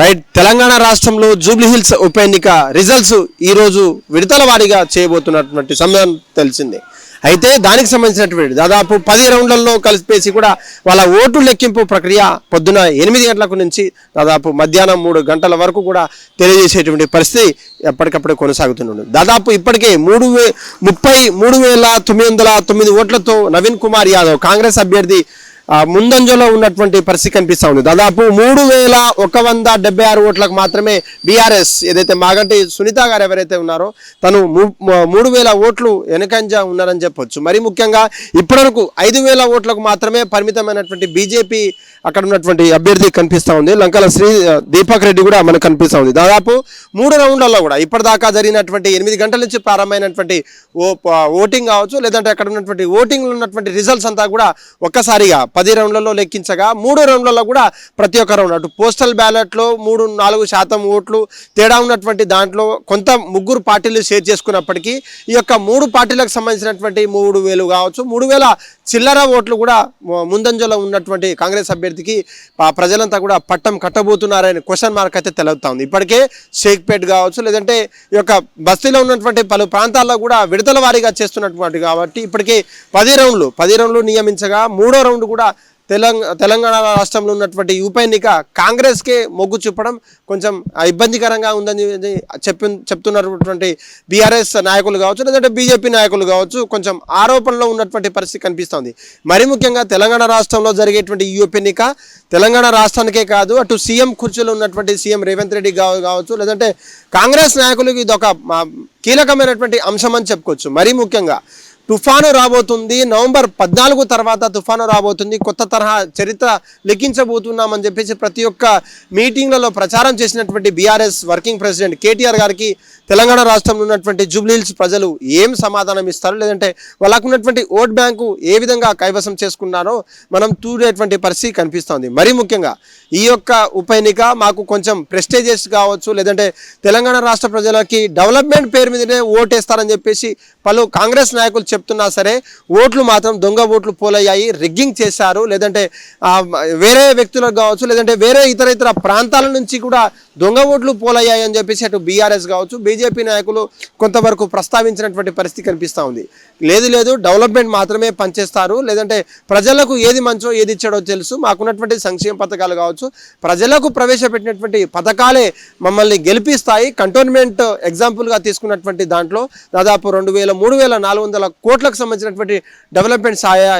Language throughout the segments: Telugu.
రైట్. తెలంగాణ రాష్ట్రంలో జూబ్లీహిల్స్ ఉప ఎన్నిక రిజల్ట్స్ ఈ రోజు విడతల వారీగా చేయబోతున్నటువంటి సమయం తెలిసిందే. అయితే దానికి సంబంధించినటువంటి దాదాపు పది రౌండ్లలో కలిపేసి కూడా వాళ్ళ ఓటు లెక్కింపు ప్రక్రియ పొద్దున ఎనిమిది గంటలకు నుంచి దాదాపు మధ్యాహ్నం మూడు గంటల వరకు కూడా తెలియజేసేటువంటి పరిస్థితి ఎప్పటికప్పుడే కొనసాగుతున్నాడు దాదాపు ఇప్పటికే మూడు వే ముప్పై మూడు వేల తొమ్మిది వందల తొమ్మిది ఓట్లతో నవీన్ కుమార్ యాదవ్ కాంగ్రెస్ అభ్యర్థి ముందంజలో ఉన్నటువంటి పరిస్థితి కనిపిస్తూ ఉంది. దాదాపు మూడు వేల ఒక వంద డెబ్బై ఆరు ఓట్లకు మాత్రమే బీఆర్ఎస్ ఏదైతే మాగంటి సునీత గారు ఎవరైతే ఉన్నారో తను మూడు వేల ఓట్లు వెనకంజ ఉన్నారని చెప్పొచ్చు. మరి ముఖ్యంగా ఇప్పటివరకు ఐదు వేల ఓట్లకు మాత్రమే పరిమితమైనటువంటి బీజేపీ అక్కడ ఉన్నటువంటి అభ్యర్థి కనిపిస్తూ ఉంది. లంకల శ్రీ దీపక్ రెడ్డి కూడా మనకు కనిపిస్తూ ఉంది. దాదాపు మూడు రౌండ్లలో కూడా ఇప్పటిదాకా జరిగినటువంటి ఎనిమిది గంటల నుంచి ప్రారంభమైనటువంటి ఓ ఓటింగ్ కావచ్చు లేదంటే అక్కడ ఉన్నటువంటి ఓటింగ్లో ఉన్నటువంటి రిజల్ట్స్ అంతా కూడా ఒక్కసారిగా పది రౌండ్లలో లెక్కించగా మూడు రౌండ్లలో కూడా ప్రతి ఒక్క రౌండ్ అటు పోస్టల్ బ్యాలెట్లో మూడు నాలుగు శాతం ఓట్లు తేడా ఉన్నటువంటి దాంట్లో కొంత ముగ్గురు పార్టీలు షేర్ చేసుకున్నప్పటికీ ఈ యొక్క మూడు పార్టీలకు సంబంధించినటువంటి మూడు వేలు కావచ్చు మూడు వేల చిల్లర ఓట్లు కూడా ముందంజలో ఉన్నటువంటి కాంగ్రెస్ అభ్యర్థికి ప్రజలంతా కూడా పట్టం కట్టబోతున్నారని క్వశ్చన్ మార్క్ అయితే తెలుగుతా ఉంది ఇప్పటికే షేక్పేట్ కావచ్చు లేదంటే ఈ యొక్క బస్తీలో ఉన్నటువంటి పలు ప్రాంతాల్లో కూడా విడతల వారీగా చేస్తున్నటువంటి కాబట్టి ఇప్పటికే పది రౌండ్లు పది రౌండ్లు నియమించగా మూడో రౌండ్ కూడా తెలంగాణ తెలంగాణ రాష్ట్రంలో ఉన్నటువంటి ఉప ఎన్నిక కాంగ్రెస్కే మొగ్గు చూపడం కొంచెం ఇబ్బందికరంగా ఉందని చెప్పి చెప్తున్నటువంటి బీఆర్ఎస్ నాయకులు కావచ్చు లేదంటే బీజేపీ నాయకులు కావచ్చు కొంచెం ఆరోపణలో ఉన్నటువంటి పరిస్థితి కనిపిస్తోంది. మరి ముఖ్యంగా తెలంగాణ రాష్ట్రంలో జరిగేటువంటి ఈ ఉప ఎన్నిక తెలంగాణ రాష్ట్రానికే కాదు అటు సీఎం కుర్చీలో ఉన్నటువంటి సీఎం రేవంత్ రెడ్డి కావచ్చు లేదంటే కాంగ్రెస్ నాయకులకు ఇది ఒక కీలకమైనటువంటి అంశం అని చెప్పుకోవచ్చు. మరీ ముఖ్యంగా తుఫాను రాబోతుంది. నవంబర్ పద్నాలుగు తర్వాత తుఫాను రాబోతుంది. కొత్త తరహా చరిత్ర లెక్కించబోతున్నామని చెప్పేసి ప్రతి ఒక్క మీటింగ్లలో ప్రచారం చేసినటువంటి బీఆర్ఎస్ వర్కింగ్ ప్రెసిడెంట్ కేటీఆర్ గారికి తెలంగాణ రాష్ట్రంలో ఉన్నటువంటి జూబ్లీహిల్స్ ప్రజలు ఏం సమాధానం ఇస్తారు? లేదంటే వాళ్ళకు ఉన్నటువంటి ఓట్ బ్యాంకు ఏ విధంగా కైవసం చేసుకున్నారో మనం చూడేటువంటి పరిస్థితి కనిపిస్తోంది. మరీ ముఖ్యంగా ఈ యొక్క ఉప ఎన్నిక మాకు కొంచెం ప్రెస్టేజియస్ కావచ్చు లేదంటే తెలంగాణ రాష్ట్ర ప్రజలకి డెవలప్మెంట్ పేరు మీదనే ఓటేస్తారని చెప్పేసి పలు కాంగ్రెస్ నాయకులు చెప్తున్నా సరే ఓట్లు మాత్రం దొంగ ఓట్లు పోలయ్యాయి రిగ్గింగ్ చేశారు. లేదంటే వేరే వ్యక్తులకు కావచ్చు లేదంటే వేరే ఇతర ఇతర ప్రాంతాల నుంచి కూడా దొంగ ఓట్లు పోలయ్యాయి అని చెప్పేసి అటు బీఆర్ఎస్ కావచ్చు బీజేపీ నాయకులు కొంతవరకు ప్రస్తావించినటువంటి పరిస్థితి కనిపిస్తూ ఉంది. లేదు లేదు డెవలప్మెంట్ మాత్రమే పనిచేస్తారు. లేదంటే ప్రజలకు ఏది మంచో ఏది ఇచ్చాడో తెలుసు. మాకున్నటువంటి సంక్షేమ పథకాలు కావచ్చు ప్రజలకు ప్రవేశపెట్టినటువంటి పథకాలే మమ్మల్ని గెలిపిస్తాయి. కంటోన్మెంట్ ఎగ్జాంపుల్గా తీసుకున్నటువంటి దాంట్లో దాదాపు రెండు వేల మూడు వేల నాలుగు వందల కోట్లకు సంబంధించినటువంటి డెవలప్మెంట్ ఆయా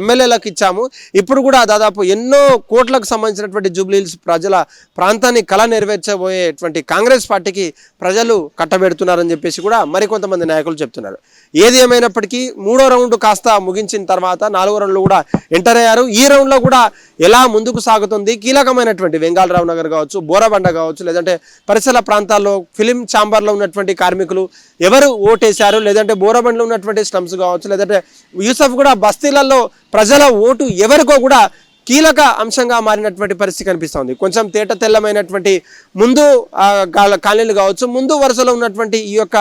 ఎమ్మెల్యేలకు ఇచ్చాము. ఇప్పుడు కూడా దాదాపు ఎన్నో కోట్లకు సంబంధించినటువంటి జూబ్లీహిల్స్ ప్రజల ప్రాంతాన్ని కళ నెరవేర్చబోయేటువంటి కాంగ్రెస్ పార్టీకి ప్రజలు కట్టబెడుతున్నారని చెప్పేసి కూడా మరికొంతమంది నాయకులు చెప్తున్నారు. ఏది ఏమైనప్పటికీ మూడో రౌండ్ కాస్త ముగించిన తర్వాత నాలుగో రౌండ్లో కూడా ఎంటర్ అయ్యారు. ఈ రౌండ్లో కూడా ఎలా ముందుకు సాగుతుంది? కీలకమైనటువంటి వెంగాళరావు నగర్ కావచ్చు బోరబండ కావచ్చు లేదంటే పరిసర ప్రాంతాల్లో ఫిలిం ఛాంబర్లో ఉన్నటువంటి కార్మికులు ఎవరు ఓటేశారు? లేదంటే బోరబండలో ఉన్నటువంటి ఐటమ్స్ కావచ్చు లేదంటే యూసఫ్ కూడా బస్తీలలో ప్రజల ఓటు ఎవరికో కూడా కీలక అంశంగా మారినటువంటి పరిస్థితి కనిపిస్తోంది. కొంచెం తేట తెల్లమైనటువంటి ముందు కాలనీలు కావచ్చు ముందు వరుసలో ఉన్నటువంటి ఈ యొక్క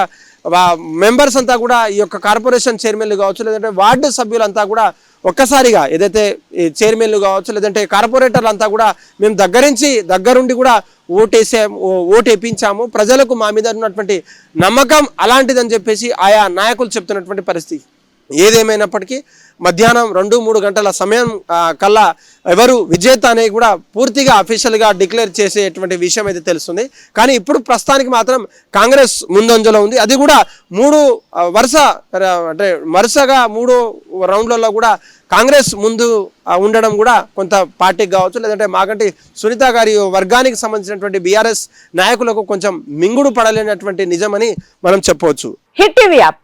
మెంబర్స్ అంతా కూడా ఈ యొక్క కార్పొరేషన్ చైర్మన్లు కావచ్చు లేదంటే వార్డు సభ్యులంతా కూడా ఒక్కసారిగా ఏదైతే ఈ చైర్మన్లు కావచ్చు లేదంటే కార్పొరేటర్లు అంతా కూడా మేము దగ్గరించి దగ్గరుండి కూడా ఓటేసాము ఓటేపించాము. ప్రజలకు మా మీద ఉన్నటువంటి నమ్మకం అలాంటిదని చెప్పేసి ఆయా నాయకులు చెప్తున్నటువంటి పరిస్థితి. ఏదేమైనప్పటికీ మధ్యాహ్నం రెండు మూడు గంటల సమయం కల్లా ఎవరు విజేత అనేది కూడా పూర్తిగా అఫీషియల్గా డిక్లేర్ చేసేటువంటి విషయం అయితే తెలుస్తుంది. కానీ ఇప్పుడు ప్రస్తుతానికి మాత్రం కాంగ్రెస్ ముందంజలో ఉంది. అది కూడా మూడు వరుస అంటే వరుసగా మూడు రౌండ్లలో కూడా కాంగ్రెస్ ముందు ఉండడం కూడా కొంత పార్టీకి కావచ్చు లేదంటే మాకంటి సునీత గారి వర్గానికి సంబంధించినటువంటి బీఆర్ఎస్ నాయకులకు కొంచెం మింగుడు పడలేనటువంటి నిజమని మనం చెప్పవచ్చు. Hit TV app.